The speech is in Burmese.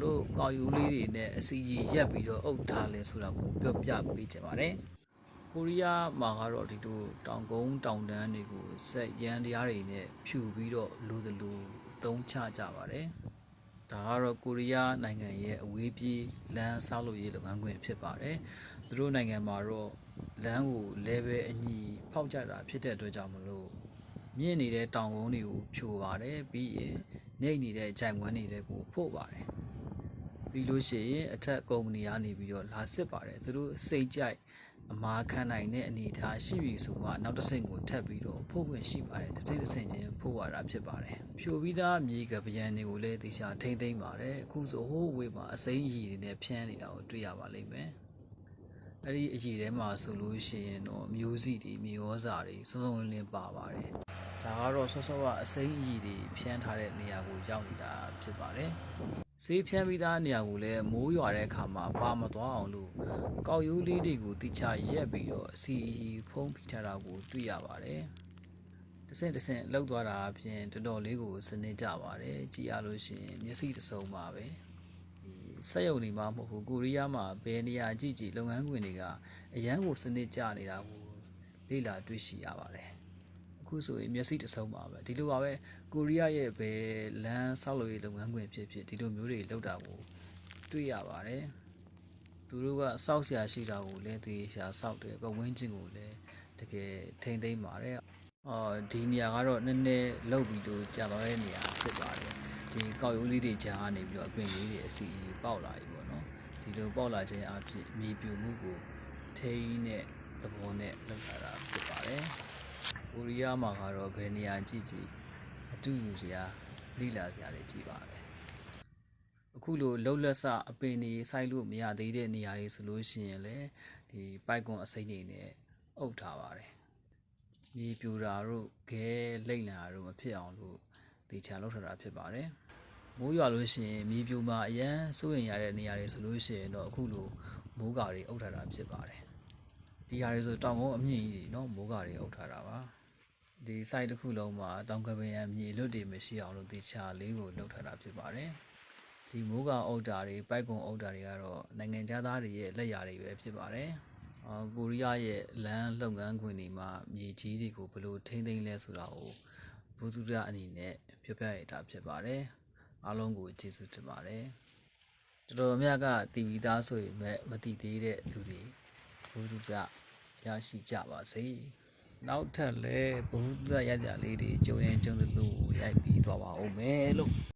လို့ကောက်ယူလေးတွေနဲ့အစီကြီးရက်ပြီးတော့အုပ်ထားလဲဆိုတာကိုပြောပြပေးချင်ပါတယ်ကိုရီးယားမှာကတော့ဒီလိုတောင်ကုန်းတောင်တန်းတွေကိုစက်ရန်တရားတွေနဲ့ဖြူပြီးတော့လိုသလိုအသုံးချကြပါတယ်ဒါကတော့ကိုရီးယားနိုင်ငံရဲ့အဝေးပြေးလမ်းဆောက်လုပ်ရေးလုပ်ငန်းခွင်ဖြစ်ပါတယ်သူတို့နိုင်ငံမှာတော့လမ်းကို level အညီဖောက်ကြတာဖြစ်တဲ့အတွက်ကြောင့်မလို့မြင့်နေတဲ့တောင်ကုန်းတွေကိုဖြိုပါတယ်ပြီးရင် နှိမ့်နေတဲ့ဂျိုင်ဝမ်းတွေကိုဖို့ပါတယ်ပြီးလို့ရှိရင်အထက်ကုမ္ပဏီကနေပြီးတော့လာစစ်ပါတယ်သူတို့စိတ်ကြိုက်အမားခံနိုင်တဲ့အနေအထားရှိပြီဆိုမှနောက်တစ်ဆင့်ကိုထပ်ပြီးတော့ဖို့ခွင့်ရှိပါတယ်တစ်စိမ့်တစ်ဆင့်ချင်းဖို့ရတာဖြစ်ပါတယ်ဖြိုပြီးသားမြေကပယံတွေကိုလည်းတေချာထိမ့်သိမ့်ပါတယ်အခုဆိုဟိုးဝေးမှာအစိမ်းအရည်တွေနဲ့ဖြန်းနေတာကိုတွေ့ရပါလိမ့်မယ်အဲ့ဒီအရေးထဲမှာဆိုလို့ရှိရင်တော့မျိုးစီတွေမျိုးစာတွေစုံစုံလင်းလင်းပါပါတယ်။ ဒါကတော့ဆော့ဆော့ကအစိမ်းအည်တွေဖြန်းထားတဲ့နေရာကိုရောက်နေတာဖြစ်ပါတယ်။ဆေးဖြန်းပြီးသားနေရာကိုလည်းမိုးရွာတဲ့အခါမှာပါမသွားအောင်လို့ကောက်ရိုးလေးတွေကိုတိချရက်ပြီးတော့အစီအီဖုံးဖိထားတာကိုတွေ့ရပါတယ်။တစ်ဆင့်တစ်ဆင့်လောက်သွားတာအပြင်တော်တော်လေးကိုစနစ်ကြပါတယ်။ကြည်ရလို့ရှိရင်မျက်စိတစ်စုံပါပဲ။ဒီစက်ရုံတွေမှာမဟုတ်ဘူးကိုရီးယားမှာဘယ်နေရာကြည့်ကြည့်လုပ်ငန်းခွင်တွေကအရန်ကိုစနစ်ကျနေတာကိုလေ့လာတွေ့ရှိရပါတယ် အခုဆိုရင်မျက်စိတစ်စုံပါပဲဒီလိုပါပဲကိုရီးယားရဲ့ဘယ်လမ်းဆောက်လုပ်ရေးလုပ်ငန်းခွင်ဖြစ်ဖြစ်ဒီလိုမျိုးတွေလုပ်တာကိုတွေ့ရပါတယ်သူတို့ကစောက်ဆရာရှိတာကိုလည်းသေချာစောက်တယ်ပတ်ဝန်းကျင်ကိုလည်းတကယ်ထိမ့်သိမ့်ပါတယ်အော်ဒီနေရာကတော့နည်းနည်းလောက်ပြီးတော့ကြာသွားတဲ့နေရာဖြစ်ပါတယ်ဒီကောက်ရိုးလေးတွေကြားကနေပြီးတော့အပင်လေးတွေအစီအစီပေါက်လာပြီပေါ့နော်ဒီလိုပေါက်လာခြင်းအဖြစ်မြေပြိုမှုကိုထိန်းတဲ့သဘောနဲ့လုပ်လာတာဖြစ်ပါတယ် ကိုရီးယားမှာကတော့ဘယ်နေရာကြည့်ကြည့်အတူယူစရာလိလာစရာတွေကြည့်ပါပဲအခုလိုလှုပ်လက်စအပင်တွေစိုက်လို့မရသေးတဲ့နေရာတွေဆိုလို့ရှိရင်လည်းဒီပိုက်ကွန်အစိမ့်တွေနဲ့အုပ်ထားပါတယ်မြေပြိုတာတို့ခဲလိမ့်လာတာတို့မဖြစ်အောင်လို့တေချာလုပ်ထားတာဖြစ်ပါတယ် မိုးရွာလို့ရှိရင်မြေပြိုမှာအရန်စိုးရင်ရတဲ့နေရာတွေဆိုလို့ရှိရင်တော့အခုလိုမိုးကာတွေအုပ်ထားတာဖြစ်ပါတယ်ဒီဟာတွေဆိုတောင်ကုန်းအမြင့်ကြီးတွေเนาะမိုးကာတွေအုပ်ထားတာပါ ဒီ site တစ်ခုလုံးမှာတောင်ကပင်ရံမြေလွတ်တွေမရှိအောင်လို့တေချာလေးကိုလုပ်ထားတာဖြစ်ပါတယ်ဒီမိုးကာအုပ်တာတွေပိုက်ကွန်အုပ်တာတွေကတော့နိုင်ငံသားတွေရဲ့လက်ရာတွေပဲဖြစ်ပါတယ်အော်ကိုရီးယားရဲ့လမ်းလုပ်ငန်းခွင်တွေမှာမြေကြီးတွေကိုဘယ်လိုထိန်းသိမ်းလဲဆိုတာကိုဘုသူဒ္ဓအနေနဲ့ပြောပြရတာဖြစ်ပါတယ်အားလုံးကိုကျေးဇူးတင်ပါတယ်တော်တော်များများကတည်ပြီးသားဆိုရင်မဲ့မတည်သေးတဲ့သူတွေဘုသူကရရှိကြပါစေ နောက်ထပ်လည်းဘုသူကရကြလေးတွေကြုံရင်ကြုံသလိုရိုက်ပြီးသွားပါဦးမယ်လို့